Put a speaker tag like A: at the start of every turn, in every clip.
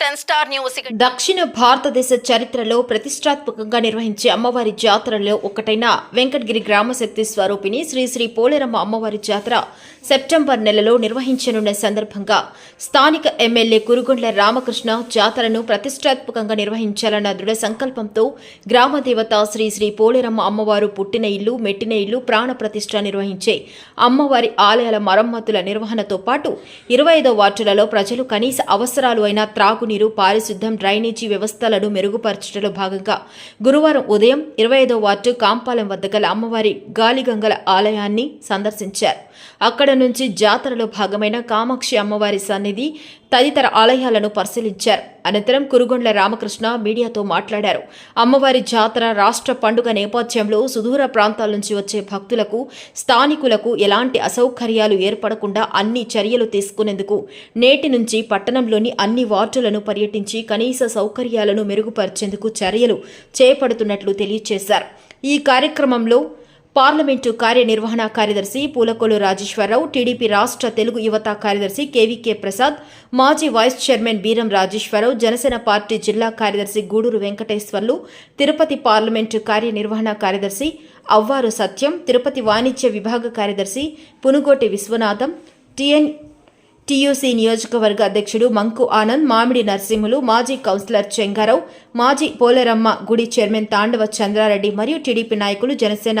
A: Ten star news
B: దక్షిణ భారతదేశ చరిత్రలో ప్రతిష్టాత్మకంగా నిర్వహించే అమ్మవారి జాతరలో ఒకటైన వెంకటగిరి గ్రామశక్తి స్వరూపిణి శ్రీ శ్రీ పోలేరమ్మ అమ్మవారి జాతర సెప్టెంబర్ నెలలో నిర్వహించనున్న సందర్భంగా స్థానిక ఎమ్మెల్యే కురుగొండ్ల రామకృష్ణ జాతరను ప్రతిష్టాత్మకంగా నిర్వహించాలన్న దృఢ సంకల్పంతో గ్రామ దేవత శ్రీ శ్రీ పోలేరమ్మ అమ్మవారు పుట్టిన ఇల్లు మెట్టిన ఇల్లు ప్రాణ ప్రతిష్ట నిర్వహించే అమ్మవారి ఆలయాల మరమ్మతుల నిర్వహణతో పాటు ఇరవై ఐదో వార్డులలో ప్రజలు కనీస అవసరాలు అయిన తాగునీరు పారిశుద్ధం డ్రైనేజీ వ్యవస్థలను మెరుగుపరచడంలో భాగంగా గురువారం ఉదయం ఇరవై ఐదో వార్డు కాంపాలెం వద్ద గల అమ్మవారి గాలిగంగల ఆలయాన్ని సందర్శించారు. అక్కడ నుంచి జాతరలో భాగమైన కామాక్షి అమ్మవారి సన్నిధి తదితర ఆలయాలను పరిశీలించారు. అనంతరం కురుగొండ్ల రామకృష్ణ మీడియాతో మాట్లాడారు. అమ్మవారి జాతర రాష్ట్ర పండుగ నేపథ్యంలో సుదూర ప్రాంతాల నుంచి వచ్చే భక్తులకు స్థానికులకు ఎలాంటి అసౌకర్యాలు ఏర్పడకుండా అన్ని చర్యలు తీసుకునేందుకు నేటి నుంచి పట్టణంలోని అన్ని వార్డులను పర్యటించి కనీస సౌకర్యాలను మెరుగుపరిచేందుకు చర్యలు చేపడుతున్నట్లు తెలియజేశారు ఈ కార్యక్రమంలో పార్లమెంటు కార్యనిర్వహణ కార్యదర్శి పూలకొల్లు రాజేశ్వరరావు టీడీపీ రాష్ట్ర తెలుగు యువత కార్యదర్శి కేవీకే ప్రసాద్ మాజీ vice chairman Beeram Rajeswararao Janasena party జిల్లా కార్యదర్శి గూడూరు వెంకటేశ్వర్లు తిరుపతి పార్లమెంటు కార్యనిర్వహణ కార్యదర్శి అవ్వారు సత్యం తిరుపతి వాణిజ్య విభాగ కార్యదర్శి పునుగోటి విశ్వనాథం టిఎన్ టీయూసీ నియోజకవర్గ అధ్యక్షుడు మంకు ఆనంద్ మామిడి నరసింహులు మాజీ కౌన్సిలర్ చెంగారావు మాజీ పోలేరమ్మ గుడి చైర్మన్ తాండవ చంద్రారెడ్డి మరియు టీడీపీ నాయకులు జనసేన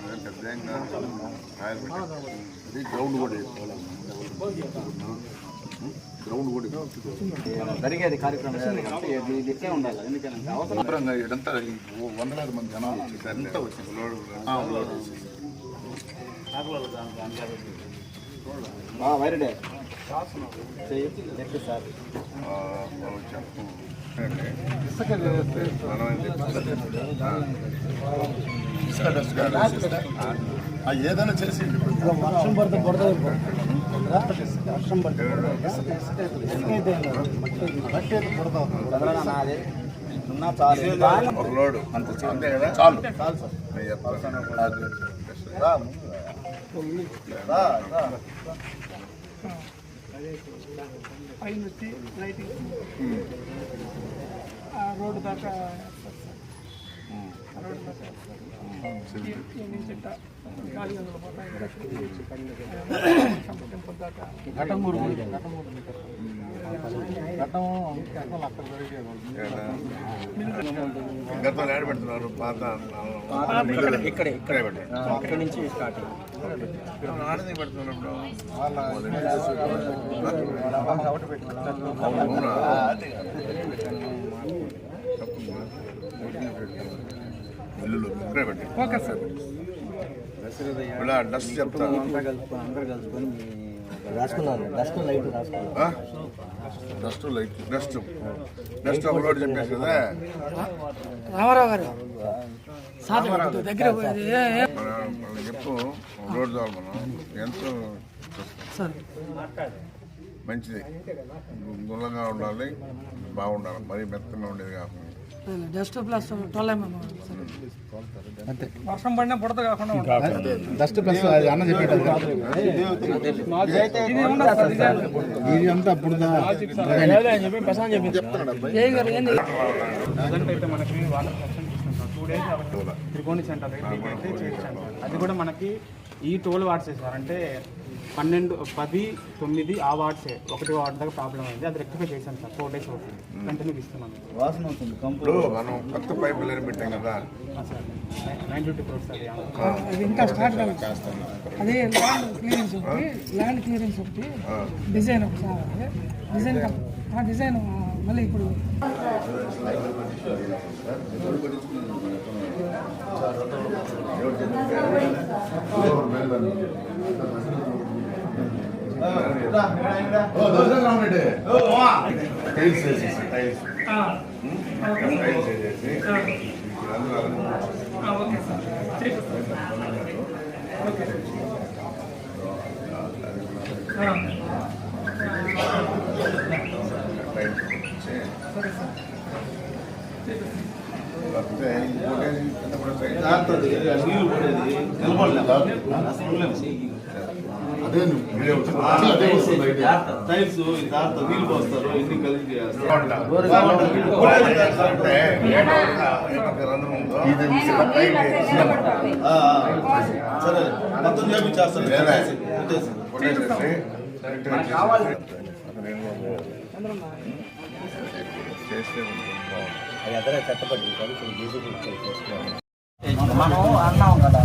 C: సున్నాలు ఇవన్నీ మామూలు గ్రౌండ్ కూడా గ్రౌండ్ కూడా
D: జరిగేది కార్యక్రమం జరిగేది కాబట్టి ఇది ఇట్లే ఉండాలి ఎందుకంటే అవసరం
C: శుభ్రంగా ఇదంతా ఈ వందలాది మంది జనాలు వచ్చేసారు అంతా వచ్చింది ఆ, లోడ్ వచ్చేసి.
D: వైరడే
C: ఏదైనా చేసి
D: వర్షం పడితే పడుతుంది వర్షం పడితే నాది ఉన్నా చాలు
C: ఒక లోడు అంత అంతే కదా చాలు చాలు సార్ రా, రా.
E: పైన వచ్చి లైటింగ్ రోడ్డు దాకా రోడ్డు దాకా. ఇట్ట గాలి పోతాయి టెంపుల్ దాకా
C: గతంలో ఏడ పెడుతున్నారు పాత
D: ఇక్కడే
C: ఇక్కడ
D: నుంచి స్టార్ట్
C: ఆడది పెడుతున్నప్పుడు ఇక్కడే
E: ఓకే సార్
C: డస్ట్ చెప్తాను
D: అందరూ కలుపుకొని అందరూ కలుసుకొని రాసుకున్నారు డస్ట్ లైట్ రాసుకున్నారు
C: డస్ట్ లైట్ డస్ట్ డస్ట్ ఒక రోడ్డు చెప్పేసి కదా
E: రామారావు గారు. దగ్గర
C: చెప్పు ద్వారా మనం. ఎంతో?
E: సార్.
C: మంచిది. గుల్లగా ఉండాలి బాగుండాలి మరీ మెత్తగా ఉండేది కాకుండా
E: డస్ట్ ప్లస్ వర్షం పడినా బుడత కాకుండా.
F: డస్ట్ ప్లస్ అన్న
G: అయితే మనకి వాటర్ టూ డేస్ త్రికోణి సెంటర్ అది కూడా మనకి ఈ టోల్ సార్ అంటే పన్నెండు పది తొమ్మిది ఆ వార్డ్సే. ఒకటి వార్డ్ దాకా ప్రాబ్లం అయింది. అది రెక్టిఫై చేశాను సార్. ఫోర్ డేస్ అవుతుంది. కంటిన్యూ ఇస్తున్నాను
D: వాసన అవుతుంది కంపు
C: ఇప్పుడు మనం కొత్త పైపులు లైన్ పెట్టాం కదా
G: సార్ నైన్ ఫిఫ్టీ క్రోర్స్ అది
E: అది ఇంకా స్టార్ట్ కాలేదు అది ల్యాండ్ క్లియరెన్స్ ఒకటి ల్యాండ్ క్లియరెన్స్ ఒకటి. డిజైన్ ఒకటి డిజైన్ ఆ డిజైన్ మళ్ళీ ఇప్పుడు.
C: టైల్స్ వేసేసి టైల్స్ టైల్స్ వేసేసి టైల్స్ వేసేసి కాకపోతే ఇంకోటి కింద కూడా సైడ్
F: అదే.
C: అదే వస్తుంది.
A: టైల్స్ దాంతో నీళ్ళు పోస్తారు ఎన్ని కలిసి. సరే మొత్తం
C: చేస్తే.
D: అది
H: మనం అన్నాం కదా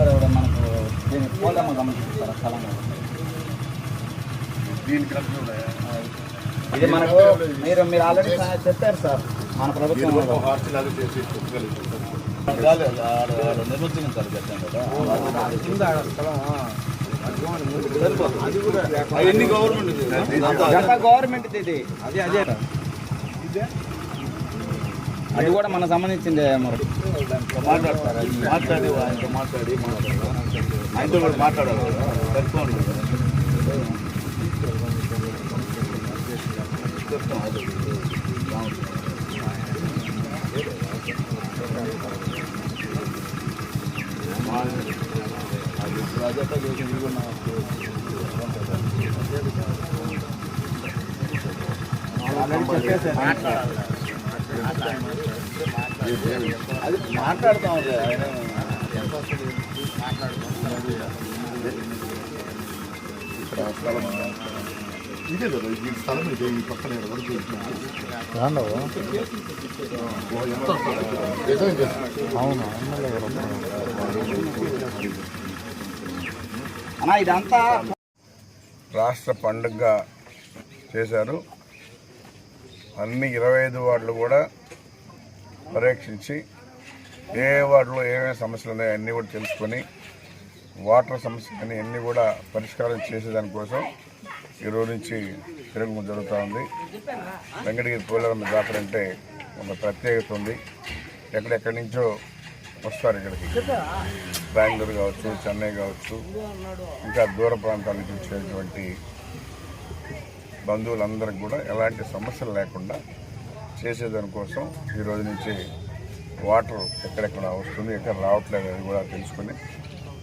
H: మనకు దీన్ని పోలమ్మ గమనిస్తారు స్థలం? ఇది మనకు మీరు మీరు ఆల్రెడీ చెప్పారు సార్. మన ప్రభుత్వం
A: కదా అవన్నీ గవర్నమెంట్
H: గవర్నమెంట్ ఇది. అదే అదే. అది కూడా మనకు సంబంధించింది మరి.
A: మాట్లాడతారు అది మాట్లాడి ఆయనతో మాట్లాడి మాట్లాడాలి ఆయనతో కూడా మాట్లాడాలి కదా. పెట్టుకోండి కదా. చెప్తాం అది. కూడా మాట్లాడతాం
C: ఇదే కదా ఈ స్థలం ఇదే ఈ పక్కన వరకు
H: అన్నా ఇదంతా
C: రాష్ట్ర పండుగ చేశారు అన్ని ఇరవై ఐదు వార్డులు కూడా పరీక్షించి ఏ వాటిలో వార్డులో ఏమేమి సమస్యలు ఉన్నాయో అన్నీ కూడా తెలుసుకొని వాటర్ సమస్యలని అన్నీ కూడా పరిష్కారం చేసేదానికోసం ఈ రోజు నుంచి తిరుగుము జరుగుతూ ఉంది. వెంకటగిరి పోలేరమ్మ జాతర అంటే ఒక ప్రత్యేకత ఉంది. ఎక్కడెక్కడి నుంచో వస్తారు ఇక్కడికి. బెంగళూరు కావచ్చు చెన్నై కావచ్చు ఇంకా దూర ప్రాంతాల నుంచి వచ్చేటువంటి బంధువులందరికీ కూడా ఎలాంటి సమస్యలు లేకుండా చేసేదానికోసం ఈ రోజు నుంచి వాటర్ ఎక్కడెక్కడ వస్తుంది ఎక్కడ రావట్లేదు అని కూడా తెలుసుకుని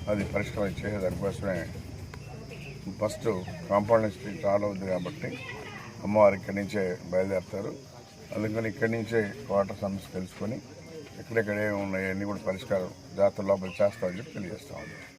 C: అది పరిష్కారం చేసేదానికోసమే ఫస్ట్ కాంపౌండ్ స్ట్రీట్ చాలా ఉంది కాబట్టి అమ్మవారు ఇక్కడి నుంచే బయలుదేరుతారు. అందుకని ఇక్కడి నుంచే వాటర్ సమస్య తెలుసుకొని ఎక్కడెక్కడ ఉన్నాయన్నీ ఉన్నాయో అన్నీ కూడా పరిష్కారం జాతర లోపల చేస్తామని చెప్పి తెలియజేస్తాం